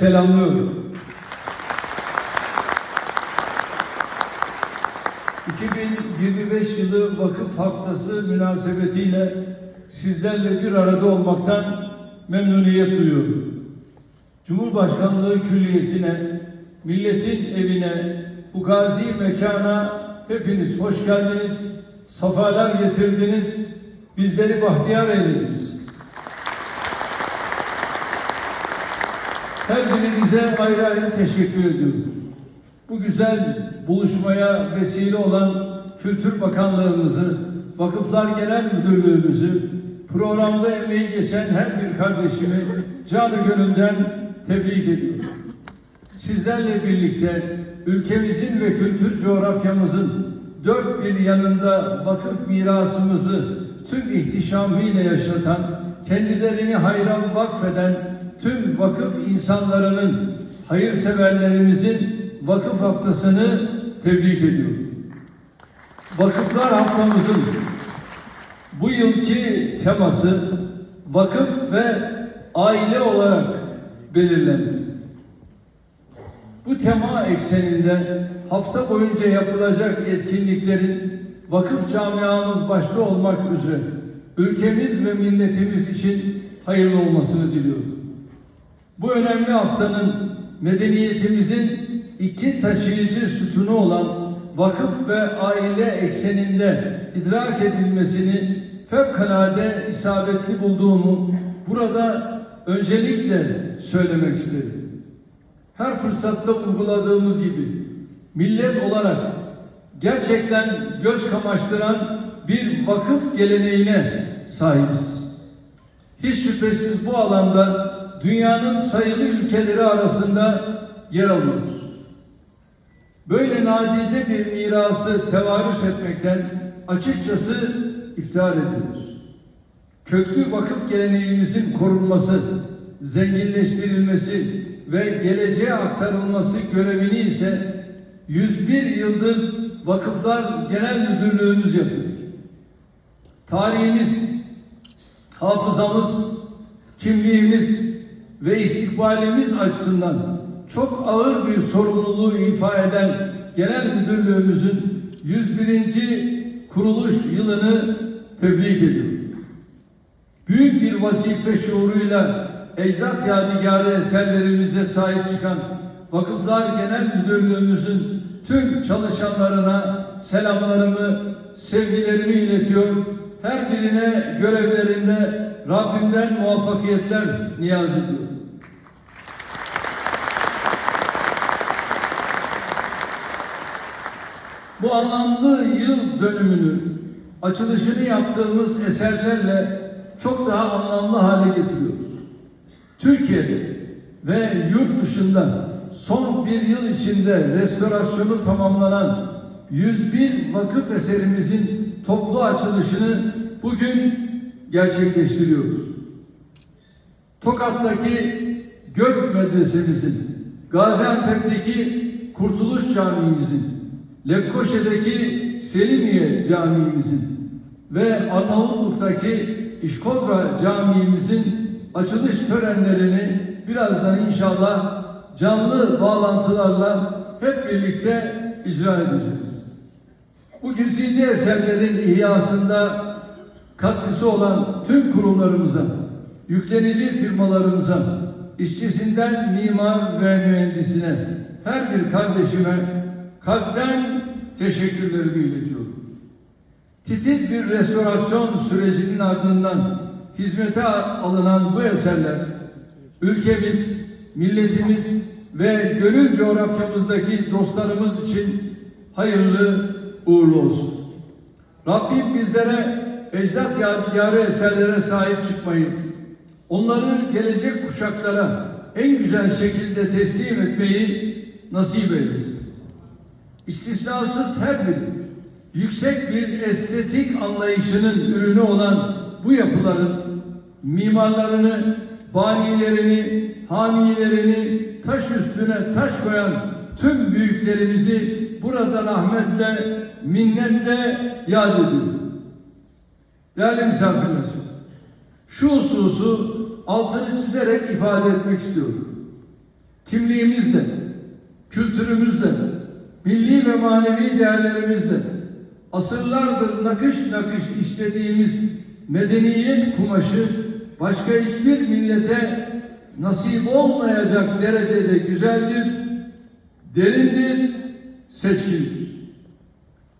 selamlıyorum. 2025 yılı Vakıf Haftası münasebetiyle sizlerle bir arada olmaktan memnuniyet duyuyorum. Cumhurbaşkanlığı Külliyesi'ne, milletin evine, bu gazi mekana hepiniz hoş geldiniz, safalar getirdiniz, bizleri bahtiyar eylediniz. Her birinize ayrı ayrı teşekkür ediyorum. Bu güzel buluşmaya vesile olan Kültür Bakanlığımızı, Vakıflar Genel Müdürlüğümüzü, programda emeği geçen her bir kardeşimi canı gönülden tebrik ediyorum. Sizlerle birlikte ülkemizin ve kültür coğrafyamızın dört bir yanında vakıf mirasımızı tüm ihtişamıyla yaşatan, kendilerini hayran vakfeden tüm vakıf insanlarının, hayırseverlerimizin vakıf haftasını tebrik ediyorum. Vakıflar haftamızın bu yılki teması vakıf ve aile olarak belirlendi. Bu tema ekseninde hafta boyunca yapılacak etkinliklerin vakıf camiamız başta olmak üzere ülkemiz ve milletimiz için hayırlı olmasını diliyorum. Bu önemli haftanın medeniyetimizin iki taşıyıcı sütunu olan vakıf ve aile ekseninde idrak edilmesini fevkalade isabetli bulduğumu burada öncelikle söylemek isterim. Her fırsatta vurguladığımız gibi millet olarak gerçekten göz kamaştıran bir vakıf geleneğine sahibiz. Hiç şüphesiz bu alanda dünyanın sayılı ülkeleri arasında yer alıyoruz. Böyle nadide bir mirası tevarüs etmekten açıkçası iftihar ediyoruz. Köklü vakıf geleneğimizin korunması, zenginleştirilmesi ve geleceğe aktarılması görevini ise 101 yıldır Vakıflar Genel Müdürlüğümüz yapıyor. Tarihimiz, hafızamız, kimliğimiz ve istikbalimiz açısından çok ağır bir sorumluluğu ifa eden Genel Müdürlüğümüzün 101. kuruluş yılını tebrik ediyorum. Büyük bir vazife şuuruyla ecdat yadigarı eserlerimize sahip çıkan Vakıflar Genel Müdürlüğümüzün tüm çalışanlarına selamlarımı, sevgilerimi iletiyor. Her birine görevlerinde Rabbimden muvaffakiyetler niyaz ediyorum. Bu anlamlı yıl dönümünü açılışını yaptığımız eserlerle çok daha anlamlı hale getiriyoruz. Türkiye'de ve yurt dışında son bir yıl içinde restorasyonu tamamlanan 101 vakıf eserimizin toplu açılışını bugün gerçekleştiriyoruz. Tokat'taki Gök Medresemizin, Gaziantep'teki Kurtuluş Camimizin, Lefkoşe'deki Selimiye Camimizin ve Arnavutluk'taki İşkodra Camimizin açılış törenlerini birazdan inşallah canlı bağlantılarla hep birlikte icra edeceğiz. Bu güzide eserlerin ihyasında katkısı olan tüm kurumlarımıza, yüklenici firmalarımıza, işçisinden mimar ve mühendisine, her bir kardeşime kalpten teşekkürlerimi iletiyorum. Titiz bir restorasyon sürecinin ardından hizmete alınan bu eserler ülkemiz, milletimiz ve gönül coğrafyamızdaki dostlarımız için hayırlı uğurlu olsun. Rabbim bizlere ecdat yadigarı eserlere sahip çıkmayı, onları gelecek kuşaklara en güzel şekilde teslim etmeyi nasip eylesin. İstisnasız her biri yüksek bir estetik anlayışının ürünü olan bu yapıların mimarlarını, banilerini, hamilerini taş üstüne taş koyan tüm büyüklerimizi burada rahmetle, minnetle yad ediyorum. Değerli misafirler, şu hususu altını çizerek ifade etmek istiyorum. kimliğimizle, kültürümüzle, milli ve manevi değerlerimizle, asırlardır nakış nakış işlediğimiz medeniyet kumaşı başka hiçbir millete nasip olmayacak derecede güzeldir, derindir, seçkindir.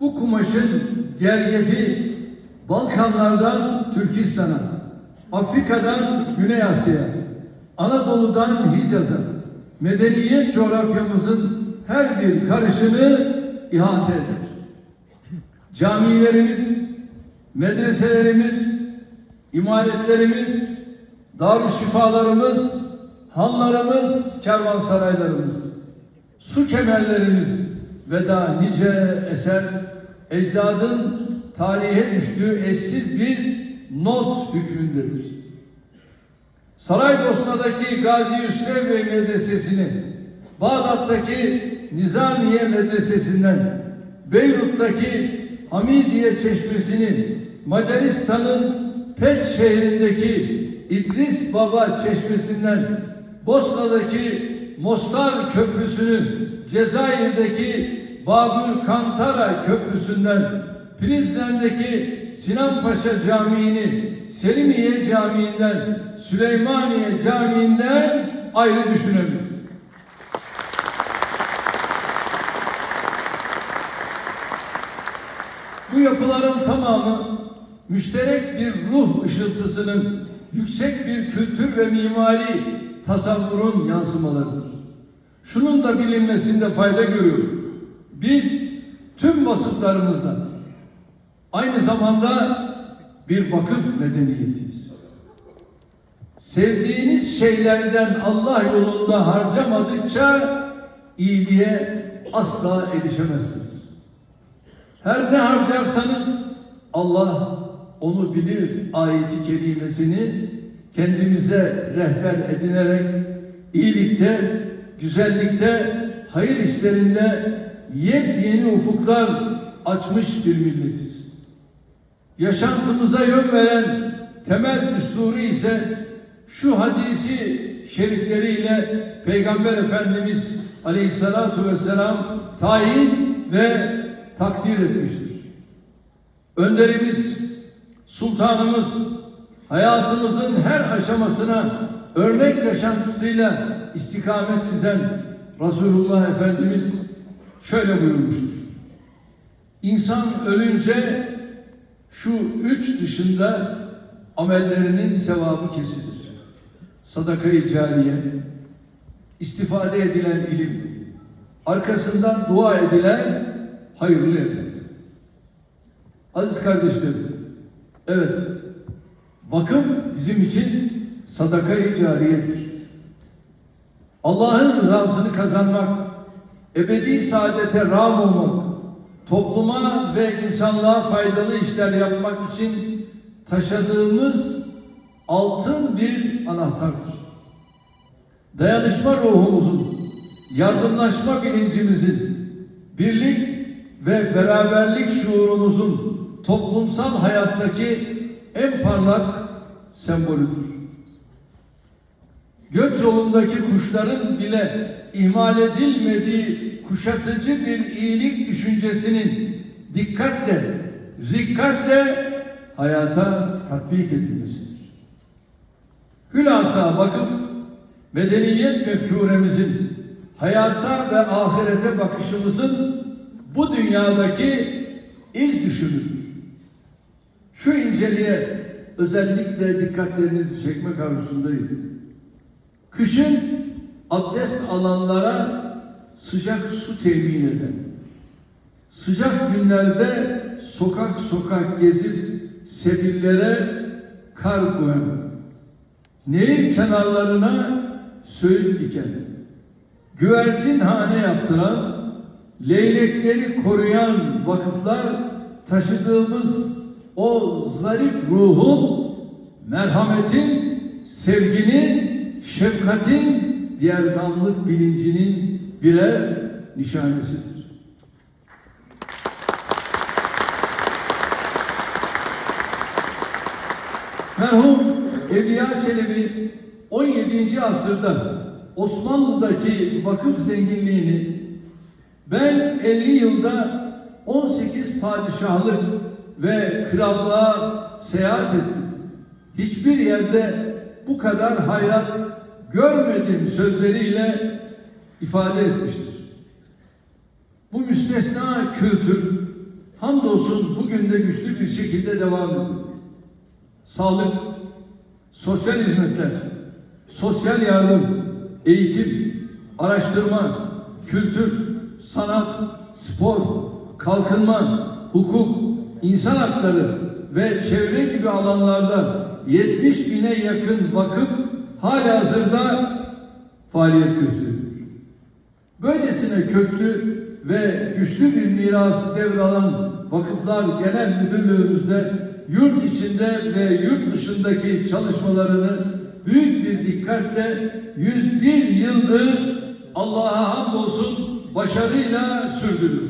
Bu kumaşın gergefi Balkanlardan Türkistan'a, Afrika'dan Güney Asya'ya, Anadolu'dan Hicaz'a, medeniyet coğrafyamızın her bir karışını ihate eder. Camilerimiz, medreselerimiz, imaretlerimiz, darüşşifalarımız, hanlarımız, kervansaraylarımız, su kemerlerimiz ve daha nice eser ecdadın tarihe düştüğü eşsiz bir not hükmündedir. Saraybosna'daki Gazi Yusrev Bey Medresesi'ni, Bağdat'taki Nizamiye Medresesi'nden, Beyrut'taki Hamidiye Çeşmesi'ni, Macaristan'ın Peç şehrindeki İdris Baba Çeşmesi'nden, Bosna'daki Mostar Köprüsü'nü, Cezayir'deki Babül Kantara Köprüsü'nden, Prizren'deki Sinan Paşa Camii'ni, Selimiye Camii'nden, Süleymaniye Camii'nden ayrı düşünemeyiz. Bu yapıların tamamı müşterek bir ruh ışıltısının yüksek bir kültür ve mimari tasavvurun yansımalarıdır. Şunun da bilinmesinde fayda görüyorum. Biz tüm vasıflarımızla aynı zamanda bir vakıf medeniyetiyiz. Sevdiğiniz şeylerden Allah yolunda harcamadıkça iyiliğe asla erişemezsiniz. Her ne harcarsanız Allah onu bilir ayeti kerimesini kendimize rehber edinerek iyilikte, güzellikte, hayır işlerinde yepyeni ufuklar açmış bir milletiz. Yaşantımıza yön veren temel düsturu ise şu hadisi şerifleriyle Peygamber Efendimiz Aleyhissalatu vesselam tayin ve takdir etmiştir. Önderimiz, sultanımız hayatımızın her aşamasına örnek yaşantısıyla istikamet çizen Resulullah Efendimiz şöyle buyurmuştur. İnsan ölünce şu üç dışında amellerinin sevabı kesilir. Sadakayı cariye, istifade edilen ilim, arkasından dua edilen hayırlı evlat. Aziz kardeşlerim, evet, vakıf bizim için sadakayı cariyedir. Allah'ın rızasını kazanmak, ebedi saadete rağm olmak, topluma ve insanlığa faydalı işler yapmak için taşıdığımız altın bir anahtardır. Dayanışma ruhumuzun, yardımlaşma bilincimizin, birlik ve beraberlik şuurumuzun toplumsal hayattaki en parlak sembolüdür. Göç yolundaki kuşların bile ihmal edilmediği kuşatıcı bir iyilik düşüncesinin dikkatle, dikkatle hayata tatbik edilmesidir. Hülasa vakıf, medeniyet mefkuremizin, hayata ve ahirete bakışımızın bu dünyadaki iz düşümüdür. Şu inceliğe özellikle dikkatlerinizi çekmek arzusundayım. Kışın abdest alanlara sıcak su temin eden, sıcak günlerde sokak sokak gezip sebillere kar koyan, nehir kenarlarına söğüt diken, güvercin hane yaptıran, leylekleri koruyan vakıflar taşıdığımız o zarif ruhun, merhametin, sevginin, şefkatin, diğergamlık bilincinin birer nişanesidir. Merhum Evliya Çelebi 17. asırda Osmanlı'daki vakıf zenginliğini ben 50 yılda 18 padişahlık ve krallığa seyahat ettim. Hiçbir yerde bu kadar hayrat görmedim sözleriyle ifade etmiştir. Bu müstesna kültür hamdolsun bugün de güçlü bir şekilde devam ediyor. Sağlık, sosyal hizmetler, sosyal yardım, eğitim, araştırma, kültür, sanat, spor, kalkınma, hukuk, insan hakları ve çevre gibi alanlarda 70 bine yakın vakıf hala hazırda faaliyet gösteriyor. Böylesine köklü ve güçlü bir mirası devralan Vakıflar Genel Müdürlüğümüzde yurt içinde ve yurt dışındaki çalışmalarını büyük bir dikkatle 101 yıldır Allah'a hamdolsun başarıyla sürdürüyor.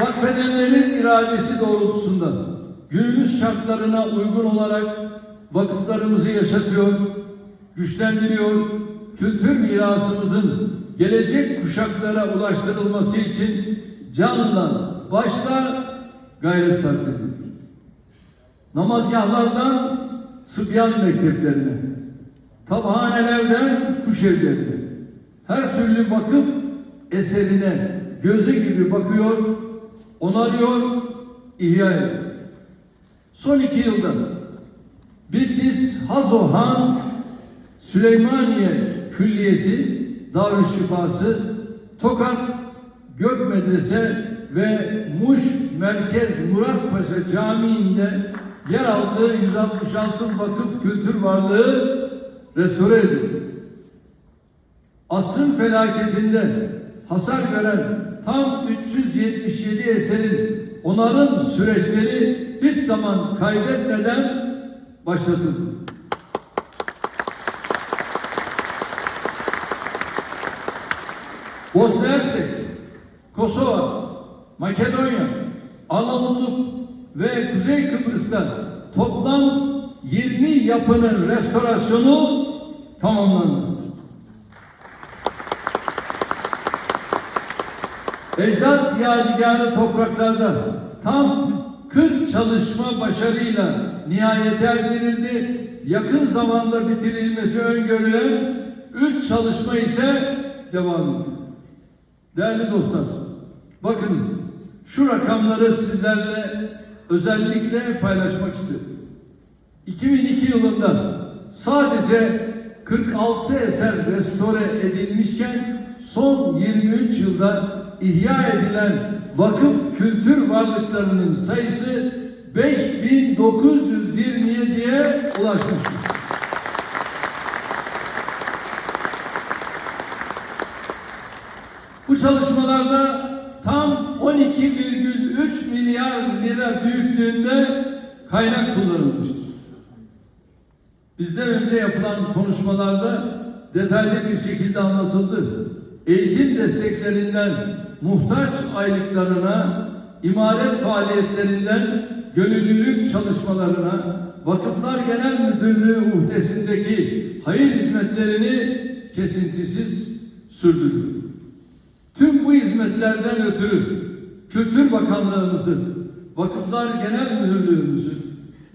Vakfedenlerin iradesi doğrultusunda günümüz şartlarına uygun olarak vakıflarımızı yaşatıyor, güçlendiriyor, kültür mirasımızın gelecek kuşaklara ulaştırılması için canla, başla gayret sarf ediyor. Namazgahlardan Sıbyan mekteplerine, tabhanelerden kuş evlerine, her türlü vakıf eserine gözü gibi bakıyor, onarıyor, ihya ediyor. Son iki yılda Bitlis Hazohan Süleymaniye Külliyesi Darüşşifası Tokat Gök Medrese ve Muş Merkez Muratpaşa Camii'nde yer aldığı 166 vakıf kültür varlığı restore edildi. Asrın felaketinde hasar gören tam 377 eserin onarım süreçleri hiç zaman kaybetmeden başlatıldı. Bosna Hersek, Kosova, Makedonya, Arnavutluk ve Kuzey Kıbrıs'ta toplam 20 yapının restorasyonu tamamlandı. Ecdat yadigarı topraklarda tam 40 çalışma başarıyla nihayete erdirildi. Yakın zamanda bitirilmesi öngörülen 3 çalışma ise devam ediyor. Değerli dostlar, bakınız şu rakamları sizlerle özellikle paylaşmak istiyorum. 2002 yılında sadece 46 eser restore edilmişken son 23 yılda ihya edilen vakıf kültür varlıklarının sayısı 5927'ye ulaşmıştır. Bu çalışmalarda tam 12,3 milyar lira büyüklüğünde kaynak kullanılmıştır. Bizden önce yapılan konuşmalarda detaylı bir şekilde anlatıldı. Eğitim desteklerinden muhtaç aylıklarına, imaret faaliyetlerinden gönüllülük çalışmalarına, Vakıflar Genel Müdürlüğü uhdesindeki hayır hizmetlerini kesintisiz sürdürüyor. Tüm bu hizmetlerden ötürü Kültür Bakanlığımızı, Vakıflar Genel Müdürlüğümüzü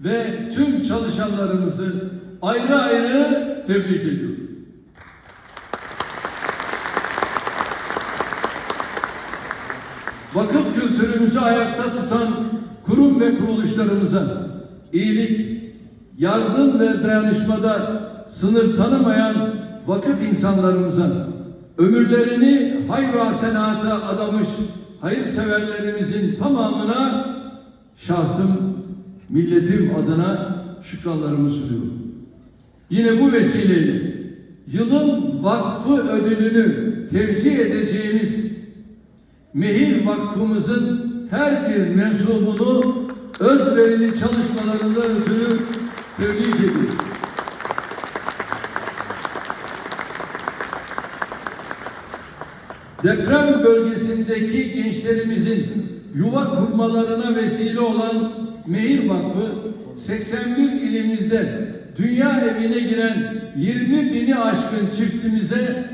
ve tüm çalışanlarımızı ayrı ayrı tebrik ediyorum. Vakıf kültürümüzü ayakta tutan kurum ve kuruluşlarımıza iyilik, yardım ve dayanışmada sınır tanımayan vakıf insanlarımıza ömürlerini hayır hasenata adamış hayırseverlerimizin tamamına şahsım, milletim adına şükranlarımı sunuyorum. Yine bu vesileyle yılın vakfı ödülünü tevcih edeceğimiz Mehir Vakfımızın her bir mensubunu özverili çalışmalarından ötürü tebrik ediyorum. Deprem bölgesindeki gençlerimizin yuva kurmalarına vesile olan Mehir Vakfı 81 ilimizde dünya evine giren 20 bini aşkın çiftimize